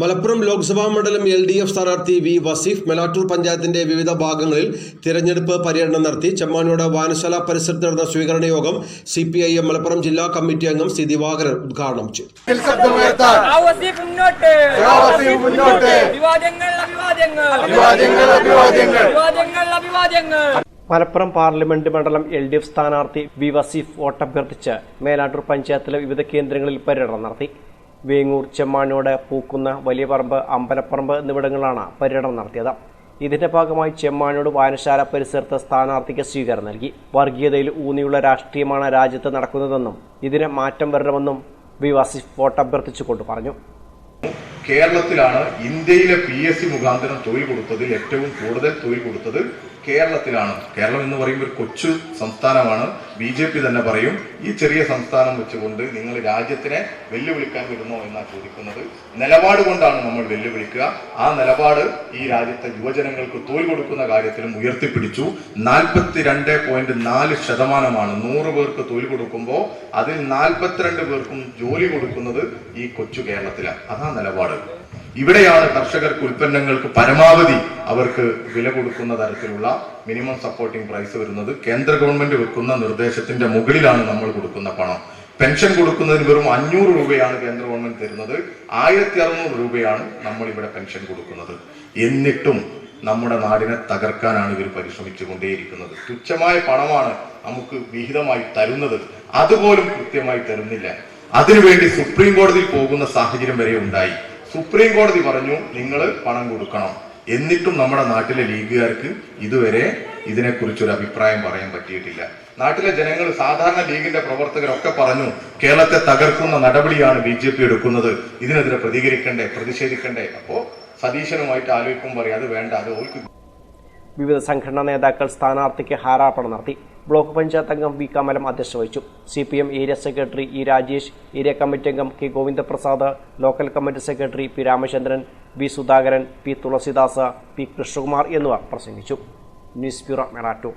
മലപ്പുറം ലോക്സഭാ മണ്ഡലം L D F സ്ഥാനാർത്ഥി V Vaseef Melattur പഞ്ചായത്തിന്റെ വിവിധ ഭാഗങ്ങളിൽ തിരഞ്ഞെടുപ്പ് പര്യടനം നടത്തി ചെമ്മാനോട് വായനശാല പരിസരത്ത് നടന്ന സ്വീകരണ യോഗം C P I M Malappuram ജില്ലാ കമ്മിറ്റി അംഗം സി ദിവാകരൻ ഉദ്ഘാടനം ചെയ്തു. മലപ്പുറം പാർലമെന്റ് മണ്ഡലം എൽ ഡി എഫ് സ്ഥാനാർത്ഥി വി വസീഫ് വോട്ടഭ്യർത്ഥിച്ച് മേലാട്ടൂർ പഞ്ചായത്തിലെ വിവിധ കേന്ദ്രങ്ങളിൽ പര്യടനം നടത്തി. വേങ്ങൂർ ചെമ്മാനോട് പൂക്കുന്ന വലിയപറമ്പ് അമ്പലപ്പറമ്പ് എന്നിവിടങ്ങളിലാണ് പര്യടനം നടത്തിയത്. ഇതിന്റെ ഭാഗമായി ചെമ്മാനോട് വായനശാല പരിസരത്ത് സ്ഥാനാർത്ഥിക്ക് സ്വീകരണം നൽകി. വർഗീയതയിൽ ഊന്നിയുള്ള രാഷ്ട്രീയമാണ് രാജ്യത്ത് നടക്കുന്നതെന്നും ഇതിന് മാറ്റം വരണമെന്നും വി വസീഫ് വോട്ടഭ്യർത്ഥിച്ചുകൊണ്ട് പറഞ്ഞു. കേരളത്തിലാണ് ഇന്ത്യയിലെ പി എസ് സി മുഖാന്തരം തൊഴിൽ കൊടുത്തതിൽ ഏറ്റവും കൂടുതൽ തൊഴിൽ കൊടുത്തത് കേരളത്തിലാണ്. കേരളം എന്ന് പറയുമ്പോൾ ഒരു കൊച്ചു സംസ്ഥാനമാണ്. ബി ജെ പി തന്നെ പറയും ഈ ചെറിയ സംസ്ഥാനം വെച്ചുകൊണ്ട് നിങ്ങൾ രാജ്യത്തിനെ വെല്ലുവിളിക്കാൻ വരുന്നോ എന്നാണ് ചോദിക്കുന്നത്? നിലപാട് കൊണ്ടാണ് നമ്മൾ വെല്ലുവിളിക്കുക. ആ നിലപാട് ഈ രാജ്യത്തെ യുവജനങ്ങൾക്ക് തോൽ കൊടുക്കുന്ന കാര്യത്തിലും ഉയർത്തിപ്പിടിച്ചു. നാൽപ്പത്തിരണ്ട് പോയിന്റ് നാല് ശതമാനമാണ്. നൂറ് പേർക്ക് തൊഴിൽ കൊടുക്കുമ്പോൾ അതിൽ നാൽപ്പത്തിരണ്ട് പേർക്കും ജോലി കൊടുക്കുന്നത് ഈ കൊച്ചു കേരളത്തിലാണ്. അതാ നിലപാട്. ഇവിടെയാണ് കർഷകർക്ക് ഉൽപ്പന്നങ്ങൾക്ക് പരമാവധി അവർക്ക് വില കൊടുക്കുന്ന തരത്തിലുള്ള മിനിമം സപ്പോർട്ടിംഗ് പ്രൈസ് വരുന്നത്. കേന്ദ്ര ഗവൺമെന്റ് വെക്കുന്ന നിർദ്ദേശത്തിന്റെ മുകളിലാണ് നമ്മൾ കൊടുക്കുന്ന പണം. പെൻഷൻ കൊടുക്കുന്നതിന് വെറും അഞ്ഞൂറ് രൂപയാണ് കേന്ദ്ര ഗവൺമെന്റ് തരുന്നത്. ആയിരത്തി അറുന്നൂറ് രൂപയാണ് നമ്മൾ ഇവിടെ പെൻഷൻ കൊടുക്കുന്നത്. എന്നിട്ടും നമ്മുടെ നാടിനെ തകർക്കാനാണ് ഇവർ പരിശ്രമിച്ചു കൊണ്ടേയിരിക്കുന്നത് തുച്ഛമായ പണമാണ് നമുക്ക് വിഹിതമായി തരുന്നത്. അതുപോലും കൃത്യമായി തരുന്നില്ല. അതിനുവേണ്ടി സുപ്രീം കോടതിയിൽ പോകുന്ന സാഹചര്യം വരെ ഉണ്ടായി. സുപ്രീം കോടതി പറഞ്ഞു നിങ്ങൾ പണം കൊടുക്കണം. എന്നിട്ടും നമ്മുടെ നാട്ടിലെ ലീഗുകാർക്ക് ഇതുവരെ ഇതിനെക്കുറിച്ച് ഒരു അഭിപ്രായം പറയാൻ പറ്റിയിട്ടില്ല. നാട്ടിലെ ജനങ്ങൾ സാധാരണ ലീഗിന്റെ പ്രവർത്തകരൊക്കെ പറഞ്ഞു കേരളത്തെ തകർക്കുന്ന നടപടിയാണ് ബി ജെ പി എടുക്കുന്നത്. ഇതിനെതിരെ പ്രതികരിക്കണ്ടേ പ്രതിഷേധിക്കണ്ടേ? അപ്പോ സതീശനുമായിട്ട് ആലോചിക്കുമ്പോൾ പറയാം അത് വേണ്ട അത് ഓൾക്ക് വിവിധ സംഘടനാ നേതാക്കൾ സ്ഥാനാർത്ഥിക്ക് ഹാരാർപ്പണം നടത്തി. ബ്ലോക്ക് പഞ്ചായത്ത് അംഗം വി കമലം അധ്യക്ഷത വഹിച്ചു C P M area secretary E Rajesh area committee അംഗം K Govindaprasad local committee secretary P Ramachandran V Sudhakaran P Thulasidas P Krishnakumar എന്നിവർ പ്രസംഗിച്ചു. News bureau മെറാറ്റു